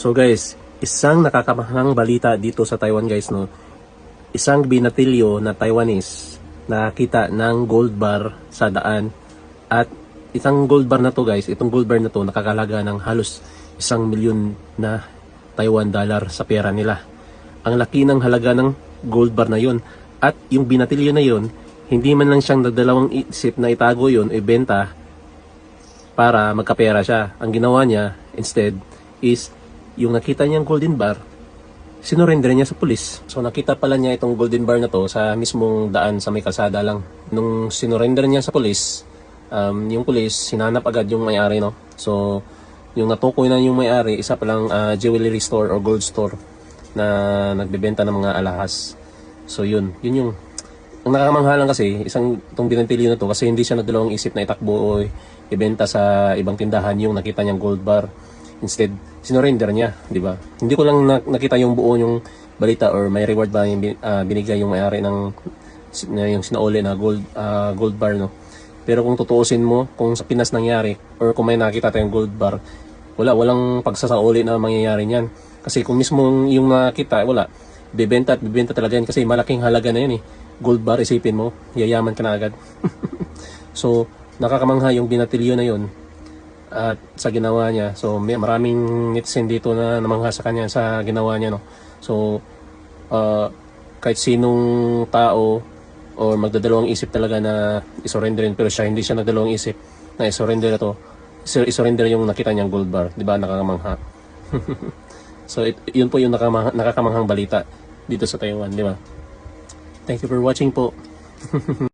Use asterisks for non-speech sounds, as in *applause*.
So guys, isang nakakamanghang balita dito sa Taiwan guys no. Isang binatilyo na Taiwanese nakita ng gold bar sa daan at isang gold bar na to guys, itong gold bar na to nakakalaga ng halos isang milyon na Taiwan dollar sa pera nila. Ang laki ng halaga ng gold bar na yon at yung binatilyo na yon hindi man lang siyang nagdalawang isip na itago yon o ibenta para magkapera siya. Ang ginawa niya instead is yung nakita niyang golden bar, sinurrender niya sa pulis. So nakita pala niya itong golden bar na to sa mismong daan sa may kalsada lang. Nung sinurrender niya sa pulis, um, yung pulis sinanap agad yung may-ari no. So yung natukoy na yung may-ari, isa palang ah, jewelry store or gold store na nagbebenta ng mga alahas. So yun, yun yung ang nakakamangha lang kasi, isang itong binantilyo na to kasi hindi siya nagdalawang isip na itakbo o ibenta sa ibang tindahan yung nakita niyang gold bar. Instead, sinurrender niya, di ba? Hindi ko lang na- nakita yung buo yung balita or may reward ba yung ah, binigay yung may-ari ng yung sinauli na gold ah, gold bar no. Pero kung tutuusin mo kung sa Pinas nangyari or kung may nakita tayong gold bar, wala walang pagsasauli na mangyayari niyan. Kasi kung mismo yung nakita, wala. Bibenta at bibenta talaga yan kasi malaking halaga na yan eh. Gold bar, isipin mo, yayaman ka na agad. *laughs* so, nakakamangha yung binatilyo na yun at sa ginawa niya. So, may maraming netizen dito na namangha sa kanya sa ginawa niya, no. So, uh, kahit sinong tao or magdadalawang isip talaga na isurrenderin pero siya hindi siya nagdalawang isip na isurrender to isur- isurrender yung nakita niyang gold bar di ba nakakamangha *laughs* so it, yun po yung nakamangha, nakakamanghang balita dito sa Taiwan di ba thank you for watching po *laughs*